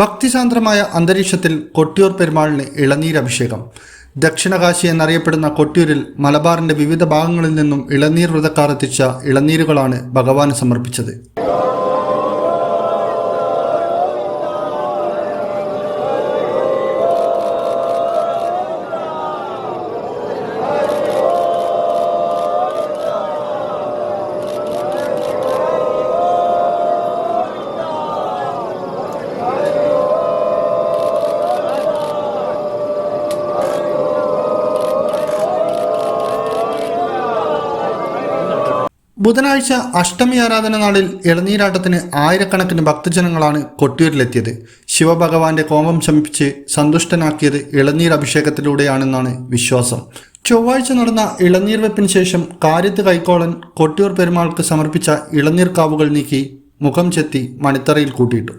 ഭക്തിസാന്ദ്രമായ അന്തരീക്ഷത്തിൽ കൊട്ടിയൂർ പെരുമാളിന് ഇളനീരഭിഷേകം. ദക്ഷിണകാശി എന്നറിയപ്പെടുന്ന കൊട്ടിയൂരിൽ മലബാറിന്റെ വിവിധ ഭാഗങ്ങളിൽ നിന്നും ഇളനീർ വ്രതക്കാർ എത്തിച്ച ഇളനീരുകളാണ് ഭഗവാന് സമർപ്പിച്ചത്. ബുധനാഴ്ച അഷ്ടമി ആരാധന നാളിൽ ഇളനീരാട്ടത്തിന് ആയിരക്കണക്കിന് ഭക്തജനങ്ങളാണ് കൊട്ടിയൂരിലെത്തിയത്. ശിവഭഗവാന്റെ കോപം ശമിപ്പിച്ച് സന്തുഷ്ടനാക്കിയത് ഇളനീർ അഭിഷേകത്തിലൂടെയാണെന്നാണ് വിശ്വാസം. ചൊവ്വാഴ്ച നടന്ന ഇളനീർ വെപ്പിന് ശേഷം കാര്യത്ത് കൈക്കോളൻ കൊട്ടിയൂർ പെരുമാൾക്ക് സമർപ്പിച്ച ഇളനീർ കാവുകൾ നീക്കി മുഖം ചെത്തി മണിത്തറയിൽ കൂട്ടിയിട്ടു.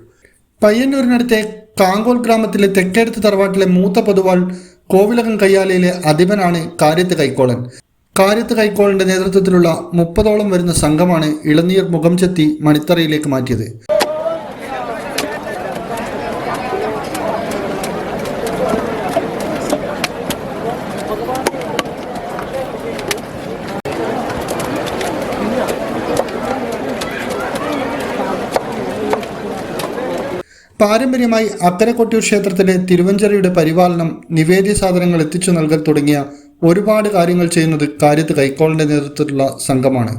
പയ്യന്നൂരിനടുത്തെ കാങ്കോൽ ഗ്രാമത്തിലെ തെക്കേടത്ത് തറവാട്ടിലെ മൂത്ത പൊതുവാൾ കോവിലകം കയ്യാലയിലെ അധിപനാണ് കാര്യത്ത് കൈക്കോളൻ. കാര്യത്ത് കൈക്കോളിന്റെ നേതൃത്വത്തിലുള്ള മുപ്പതോളം വരുന്ന സംഘമാണ് ഇളനീർ മുഖം ചെത്തി മണിത്തറയിലേക്ക് മാറ്റിയത്. പാരമ്പര്യമായി അക്കരക്കൊട്ടിയൂർ ക്ഷേത്രത്തിലെ തിരുവഞ്ചറിയുടെ പരിപാലനം നിവേദ്യ സാധനങ്ങൾ എത്തിച്ചു നൽകൽ തുടങ്ങിയ ഒരുപാട് കാര്യങ്ങൾ ചെയ്യുന്നത് കാര്യത്ത് കൈക്കോളിന്റെ നേതൃത്വത്തിലുള്ള സംഘമാണ്.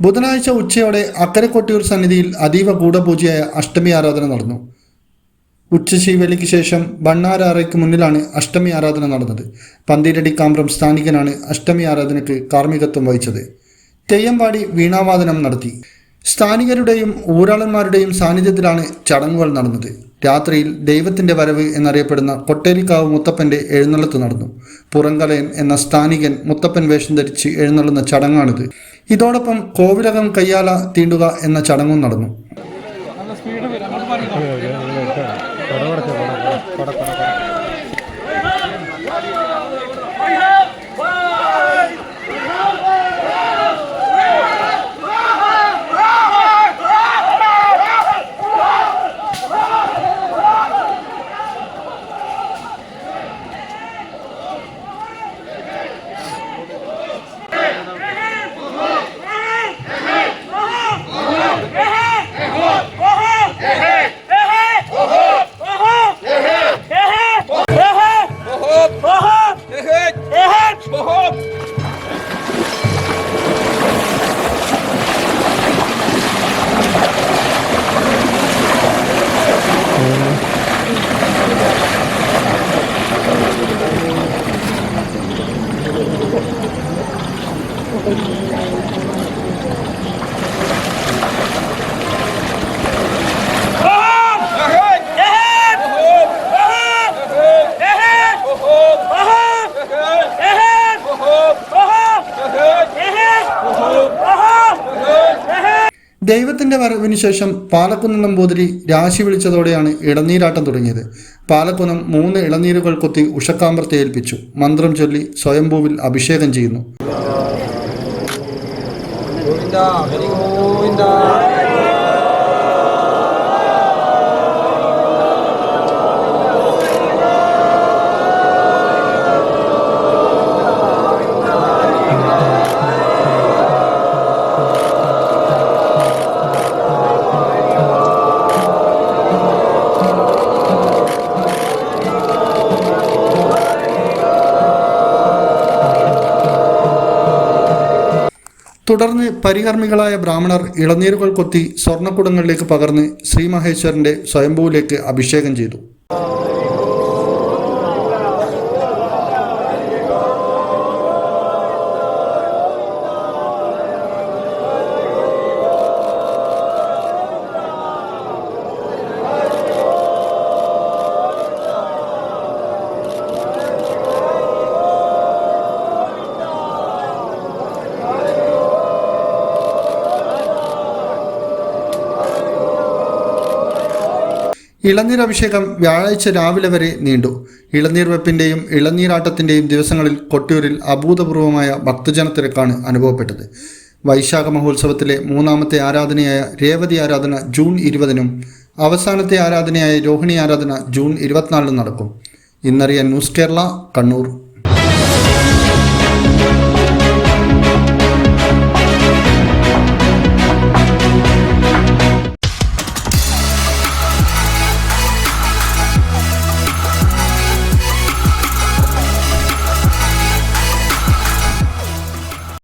ബുധനാഴ്ച ഉച്ചയോടെ അക്കരെ കൊട്ടിയൂർ സന്നിധിയിൽ അതീവ ഗൂഢപൂജയായ അഷ്ടമി ആരാധന നടന്നു. ഉച്ചശീവേലിക്ക് ശേഷം ബണ്ണാരാറയ്ക്ക് മുന്നിലാണ് അഷ്ടമി ആരാധന നടന്നത്. പന്തീരടി കാമ്പ്രം സ്ഥാനികനാണ് അഷ്ടമി ആരാധനയ്ക്ക് കാർമ്മികത്വം വഹിച്ചത്. തെയ്യമ്പാടി വീണാവാദനം നടത്തി. സ്ഥാനികരുടെയും ഊരാളന്മാരുടെയും സാന്നിധ്യത്തിലാണ് ചടങ്ങുകൾ നടന്നത്. രാത്രിയിൽ ദൈവത്തിന്റെ വരവ് എന്നറിയപ്പെടുന്ന കൊട്ടേരിക്കാവ് മുത്തപ്പന്റെ എഴുന്നള്ളത്ത് നടന്നു. പുറങ്കലയൻ എന്ന സ്ഥാനികൻ മുത്തപ്പൻ വേഷം ധരിച്ച് എഴുന്നള്ളുന്ന ചടങ്ങാണിത്. ഇതോടൊപ്പം കോവിലകം കയ്യാല തീണ്ടുക എന്ന ചടങ്ങും നടന്നു. ദൈവത്തിന്റെ വരവിന് ശേഷം പാലക്കുന്നം നമ്പൂതിരി രാശി വിളിച്ചതോടെയാണ് ഇളനീരാട്ടം തുടങ്ങിയത്. പാലക്കുന്നം മൂന്ന് ഇളനീരുകൾ കൊത്തി ഉഷക്കാമ്പർത്തെ ഏൽപ്പിച്ചു മന്ത്രം ചൊല്ലി സ്വയംഭൂവിൽ അഭിഷേകം ചെയ്യുന്നു. തുടർന്ന് പരികർമ്മികളായ ബ്രാഹ്മണർ ഇളനീരുകൾ കൊത്തി സ്വർണക്കുടങ്ങളിലേക്ക് പകർന്ന് ശ്രീമഹേശ്വരന്റെ സ്വയംഭൂവിലേക്ക് അഭിഷേകം ചെയ്തു. ഇളനീർ അഭിഷേകം വ്യാഴാഴ്ച രാവിലെ വരെ നീണ്ടു. ഇളനീർ വെപ്പിന്റെയും ഇളനീരാട്ടത്തിന്റെയും ദിവസങ്ങളിൽ കൊട്ടിയൂരിൽ അഭൂതപൂർവമായ ഭക്തജന തിരക്കാണ് അനുഭവപ്പെട്ടത്. വൈശാഖ മഹോത്സവത്തിലെ മൂന്നാമത്തെ ആരാധനയായ രേവതി ആരാധന ജൂൺ ഇരുപതിനും അവസാനത്തെ ആരാധനയായ രോഹിണി ആരാധന ജൂൺ ഇരുപത്തിനാലിനും നടക്കും. ഇന്നറിയാൻ ന്യൂസ് കേരള കണ്ണൂർ.